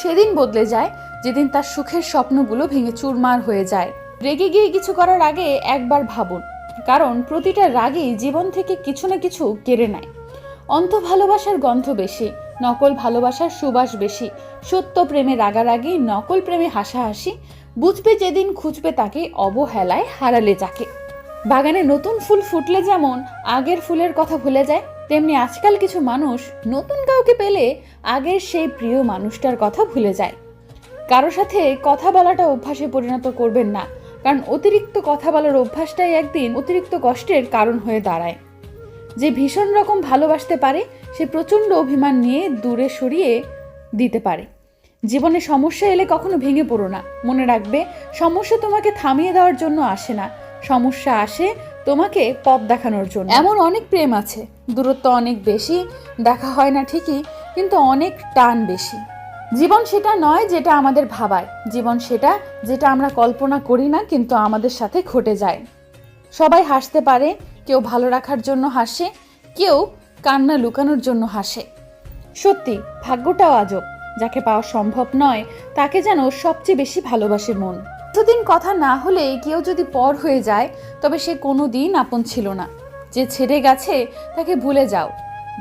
সেদিন বদলে যায়, যেদিন তার সুখের স্বপ্নগুলো ভেঙে চুরমার হয়ে যায়। রেগে গিয়ে কিছু করার আগে একবার ভাবুন, কারণ প্রতিটা রাগই জীবন থেকে কিছু না কিছু কেড়ে নেয়। অন্ত ভালোবাসার গন্ধ বেশি, নকল ভালোবাসার সুবাস বেশি, সত্য প্রেমে রাগারাগি, নকল প্রেমে হাসাহাসি, বুঝবে যেদিন খুঁজবে তাকে অবহেলায় হারালে যাকে। বাগানে নতুন ফুল ফুটলে যেমন আগের ফুলের কথা ভুলে যায় তেমনি আজকাল কিছু মানুষ নতুন কাউকে পেলে আগের সেই প্রিয় মানুষটার কথা ভুলে যায়। কারও সাথে কথা বলাটা অভ্যাসে পরিণত করবেন না, কারণ অতিরিক্ত কথা বলার অভ্যাসটাই একদিন অতিরিক্ত কষ্টের কারণ হয়ে দাঁড়ায়। যে ভীষণ রকম ভালোবাসতে পারে, সে প্রচণ্ড অভিমান নিয়ে দূরে সরিয়ে দিতে পারে। জীবনে সমস্যা এলে কখনো ভেঙে পড়ো না। মনে রাখবে, সমস্যা তোমাকে থামিয়ে দেওয়ার জন্য আসে না। সমস্যা আসে তোমাকে পথ দেখানোর জন্য। এমন অনেক প্রেম আছে, দূরত্ব অনেক বেশি, দেখা হয় না ঠিকই, কিন্তু অনেক টান বেশি। জীবন সেটা নয় যেটা আমাদের ভাবায়, জীবন সেটা যেটা আমরা কল্পনা করি না, কিন্তু আমাদের সাথে ঘটে যায়। সবাই হাসতে পারে, কেউ ভালো রাখার জন্য হাসে, কেউ কান্না লুকানোর জন্য হাসে। সত্যি, ভাগ্যটাও আজব, যাকে পাওয়া সম্ভব নয়, তাকে যেন সবচেয়ে বেশি ভালোবাসে মন। কিছুদিন কথা না হলে কেউ যদি পর হয়ে যায়, তবে সে কোনো দিন আপন ছিল না। যে ছেড়ে গেছে, তাকে ভুলে যাও।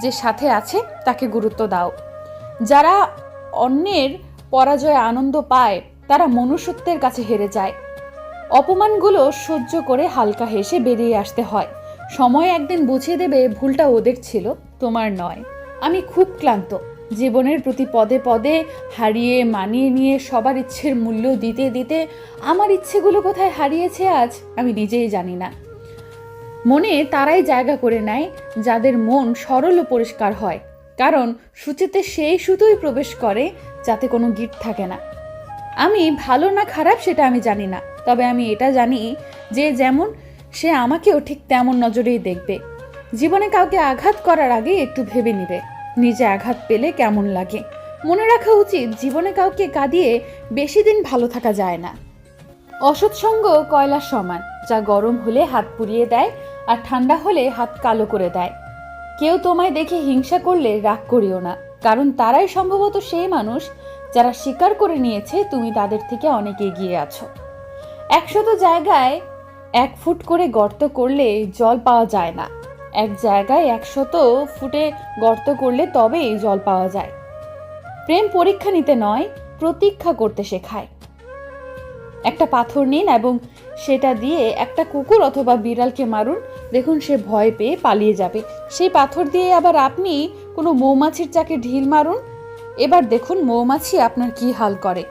যে সাথে আছে, তাকে গুরুত্ব দাও। যারা অন্যের পরাজয়ে আনন্দ পায়, তারা মনুষ্যত্বের কাছে হেরে যায়। অপমানগুলো সহ্য করে হালকা হেসে বেরিয়ে আসতে হয়। সময় একদিন বুঝিয়ে দেবে, ভুলটা ওদের ছিল, তোমার নয়। আমি খুব ক্লান্ত। জীবনের প্রতি পদে পদে হারিয়ে মানিয়ে নিয়ে সবার ইচ্ছের মূল্য দিতে দিতে আমার ইচ্ছেগুলো কোথায় হারিয়েছে আজ আমি নিজেই জানি না। মনে তারাই জায়গা করে নেয় যাদের মন সরল ও পরিষ্কার হয়, কারণ সূচিতে সেই সুতোই প্রবেশ করে যাতে কোনো গিট থাকে না। আমি ভালো না খারাপ সেটা আমি জানি না, তবে আমি এটা জানি যে যেমন সে আমাকেও ঠিক তেমন নজরেই দেখবে। জীবনে কাউকে আঘাত করার আগে একটু ভেবে নিবে। নিজে আঘাত পেলে কেমন লাগে? মনে রাখা উচিত, জীবনে কাউকে কাঁদিয়ে বেশি দিন ভালো থাকা যায় না। অসৎসঙ্গ কয়লার সমান, যা গরম হলে হাত পুড়িয়ে দেয় আর ঠান্ডা হলে হাত কালো করে দেয়। কেউ তোমায় দেখে হিংসা করলে রাগ করিও না, কারণ তারাই সম্ভবত সেই মানুষ যারা স্বীকার করে নিয়েছে তুমি তাদের থেকে অনেক এগিয়ে আছো। একশত জায়গায় এক ফুট করে গর্ত করলে জল পাওয়া যায় না। এক জায়গায় একশত ফুটে গর্ত করলে তবেই জল পাওয়া যায়। প্রেম পরীক্ষা নিতে নয়, প্রতীক্ষা করতে শেখায়। একটা পাথর নিন এবং সেটা দিয়ে একটা কুকুর অথবা বিড়ালকে মারুন। দেখুন সে ভয় পেয়ে পালিয়ে যাবে। সেই পাথর দিয়ে আবার আপনি কোনো মৌমাছির চাকে ঢিল মারুন। এবার দেখুন মৌমাছি আপনার কি হাল করে।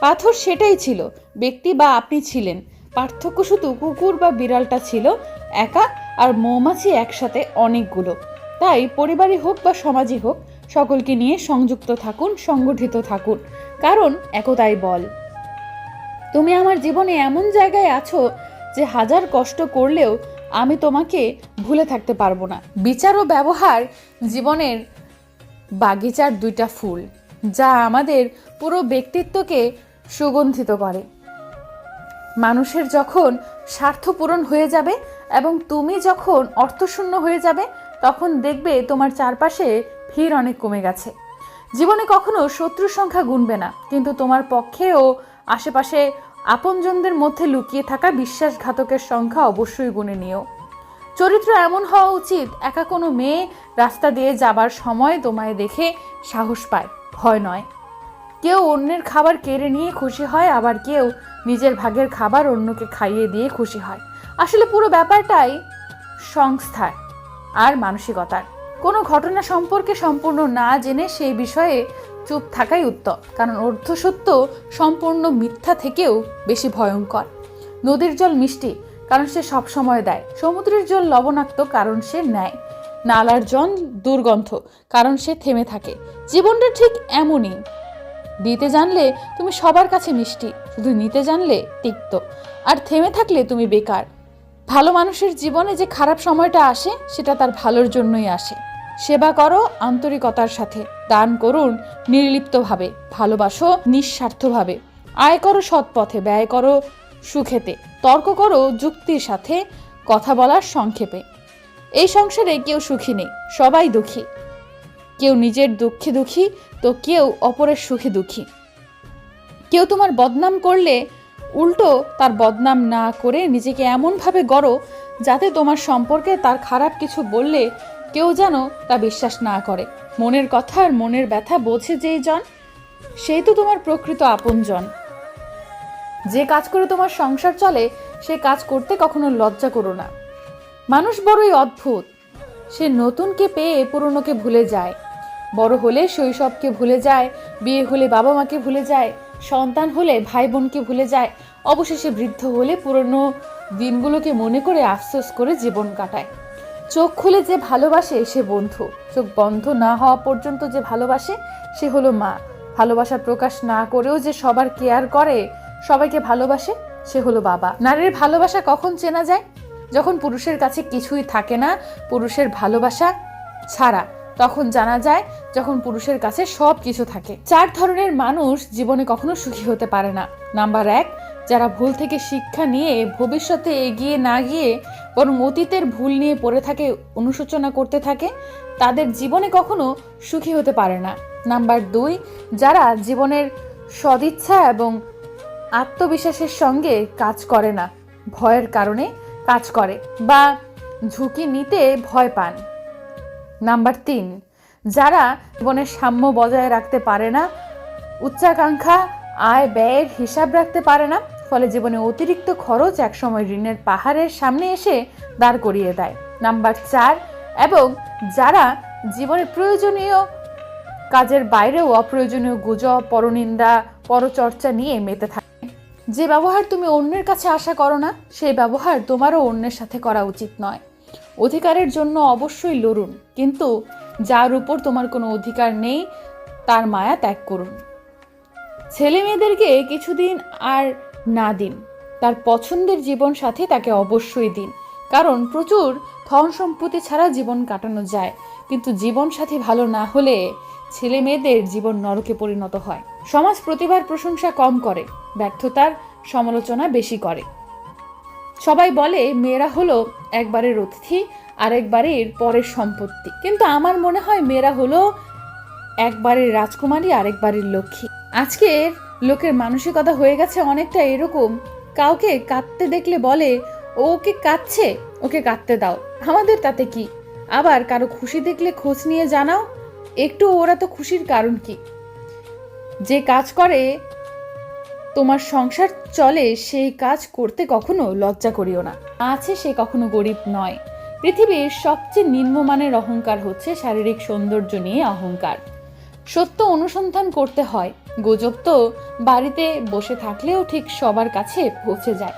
পাথর সেটাই ছিল, ব্যক্তি বা আপনি ছিলেন। পার্থক্য শুধু কুকুর বা বিড়ালটা ছিল, একা আর মৌমাছি একসাথে অনেকগুলো। তাই পরিবারই হোক বা সমাজই হোক, সকলকে নিয়ে সংযুক্ত থাকুন, সংগঠিত থাকুন। কারণ একতাই বল। তুমি আমার জীবনে এমন জায়গায় আছো যে হাজার কষ্ট করলেও আমি তোমাকে ভুলে থাকতে পারব না। বিচার ও ব্যবহার জীবনের বাগিচার দুইটা ফুল, যা আমাদের পুরো ব্যক্তিত্বকে সুগন্ধিত করে। মানুষের যখন স্বার্থ পূরণ হয়ে যাবে এবং তুমি যখন অর্থশূন্য হয়ে যাবে, তখন দেখবে তোমার চারপাশে ভিড় অনেক কমে গেছে। জীবনে কখনো শত্রুর সংখ্যা গুনবে না, কিন্তু তোমার পক্ষে ও আশেপাশে আপনজনদের মধ্যে লুকিয়ে থাকা বিশ্বাসঘাতকের সংখ্যা অবশ্যই গুনে নিও। চরিত্র এমন হওয়া উচিত, একা কোনো মেয়ে রাস্তা দিয়ে যাবার সময় তোমায় দেখে সাহস পায়, ভয় নয়। কেউ অন্যের খাবার কেড়ে নিয়ে খুশি হয়, আবার কেউ নিজের ভাগের খাবার অন্যকে খাইয়ে দিয়ে খুশি হয়। আসলে পুরো ব্যাপারটাই সংস্থার আর মানসিকতার। কোনো ঘটনা সম্পর্কে সম্পূর্ণ না জেনে সেই বিষয়ে চুপ থাকাই উত্তম, কারণ অর্ধসত্য সম্পূর্ণ মিথ্যা থেকেও বেশি ভয়ঙ্কর। নদীর জল মিষ্টি, কারণ সে সব সময় দেয়। সমুদ্রের জল লবণাক্ত, কারণ সে নেয়। নালার জল দুর্গন্ধ, কারণ সে থেমে থাকে। জীবনটা ঠিক এমনই দিতে জানলে তুমি সবার কাছে মিষ্টি, শুধু নিতে জানলে তিক্ত। আর থেমে থাকলে তুমি বেকার। ভালো মানুষের জীবনে যে খারাপ সময়টা আসে, সেটা তার ভালোর জন্যই আসে। সেবা করো আন্তরিকতার সাথে, দান করুন নির্লিপ্তভাবে, ভালোবাসো নিঃস্বার্থভাবে। আয় করো সৎ পথে ব্যয় করো সুখেতে, তর্ক করো যুক্তির সাথে, কথা বলার সংক্ষেপে। এই সংসারে কেউ সুখী নেই, সবাই দুঃখী। কেউ নিজের দুঃখে দুঃখী, তো কেউ অপরের সুখে দুঃখী। কেউ তোমার বদনাম করলে উল্টো তার বদনাম না করে নিজেকে এমনভাবে গড়ো যাতে তোমার সম্পর্কে তার খারাপ কিছু বললে কেউ যেন তা বিশ্বাস না করে। মনের কথা আর মনের ব্যথা বোঝে যেই জন, সেই তো তোমার প্রকৃত আপনজন। যে কাজ করে তোমার সংসার চলে, সে কাজ করতে কখনো লজ্জা করো না। মানুষ বড়ই অদ্ভুত। সে নতুনকে পেয়ে পুরনোকে ভুলে যায়। বড় হলে শৈশবকে ভুলে যায়, বিয়ে হলে বাবা মাকে ভুলে যায়, সন্তান হলে ভাই বোনকে ভুলে যায়, অবশেষে বৃদ্ধ হলে পুরনো দিনগুলোকে মনে করে আফসোস করে জীবন কাটায়। চোখ খুলে যে ভালোবাসে সে বন্ধু, চোখ বন্ধ না হওয়া পর্যন্ত যে ভালোবাসে সে হলো মা। ভালোবাসা প্রকাশ না করেও যে সবার কেয়ার করে, সবাইকে ভালোবাসে সে হলো বাবা। নারীর ভালোবাসা কখন চেনা যায়? যখন পুরুষের কাছে কিছুই থাকে না, পুরুষের ভালোবাসা ছাড়া। তখন জানা যায় যখন পুরুষের কাছে সব কিছু থাকে। চার ধরনের মানুষ জীবনে কখনো সুখী হতে পারে না। নাম্বার এক, যারা ভুল থেকে শিক্ষা নিয়ে ভবিষ্যতে এগিয়ে না গিয়ে বরং অতীতের ভুল নিয়ে পড়ে থাকে, অনুশোচনা করতে থাকে, তাদের জীবনে কখনো সুখী হতে পারে না। নাম্বার দুই, যারা জীবনের সদিচ্ছা এবং আত্মবিশ্বাসের সঙ্গে কাজ করে না, ভয়ের কারণে কাজ করে বা ঝুঁকি নিতে ভয় পান। নাম্বার তিন, যারা জীবনের সাম্য বজায় রাখতে পারে না, উচ্চাকাঙ্ক্ষা, আয় ব্যয়ের হিসাব রাখতে পারে না, ফলে জীবনে অতিরিক্ত খরচ একসময় ঋণের পাহাড়ের সামনে এসে দাঁড় করিয়ে দেয়। নাম্বার চার, এবং যারা জীবনের প্রয়োজনীয় কাজের বাইরেও অপ্রয়োজনীয় গুজব, পরনিন্দা, পরচর্চা নিয়ে মেতে থাকে। যে ব্যবহার তুমি অন্যের কাছে আশা করো না, সেই ব্যবহার তোমারও অন্যের সাথে করা উচিত নয়। অধিকারের জন্য অবশ্যই লড়ুন, কিন্তু যার উপর তোমার কোনো অধিকার নেই, তার মায়া ত্যাগ করুন। ছেলে মেয়েদেরকে কিছুদিন আর না দিন, তার পছন্দের জীবন সাথী তাকে অবশ্যই দিন, কারণ প্রচুর ধন সম্পত্তি ছাড়া জীবন কাটানো যায়, কিন্তু জীবন সাথী ভালো না হলে ছেলে মেয়েদের জীবন নরকে পরিণত হয়। সমাজ প্রতিভার প্রশংসা কম করে, ব্যর্থতার সমালোচনা বেশি করে। সবাই বলে, মেয়েরা হলো একবারের অতিথি, আরেকবারের পরের সম্পত্তি। কিন্তু আমার মনে হয় মেয়েরা হলো একবারের রাজকুমারী, আরেকবারের লক্ষ্মী। আজকের লোকের মানসিকতা হয়ে গেছে অনেকটা এরকম। কাউকে কাঁদতে দেখলে বলে, ওকে কাঁদছে, ওকে কাঁদতে দাও। আমাদের তাতে কি? আবার কারও খুশি দেখলে খোঁজ নিয়ে জানাও, একটু ওরা তো খুশির কারণ কি? যে কাজ করে তোমার সংসার চলে, সেই কাজ করতে কখনো লজ্জা করিও না। আছে সে কখনো গরিব নয়। পৃথিবীর সবচেয়ে নিম্নমানের অহংকার হচ্ছে শারীরিক সৌন্দর্য নিয়ে অহংকার। সত্য অনুসন্ধান করতে হয়। গুজব তো বাড়িতে বসে থাকলেও ঠিক সবার কাছে পৌঁছে যায়।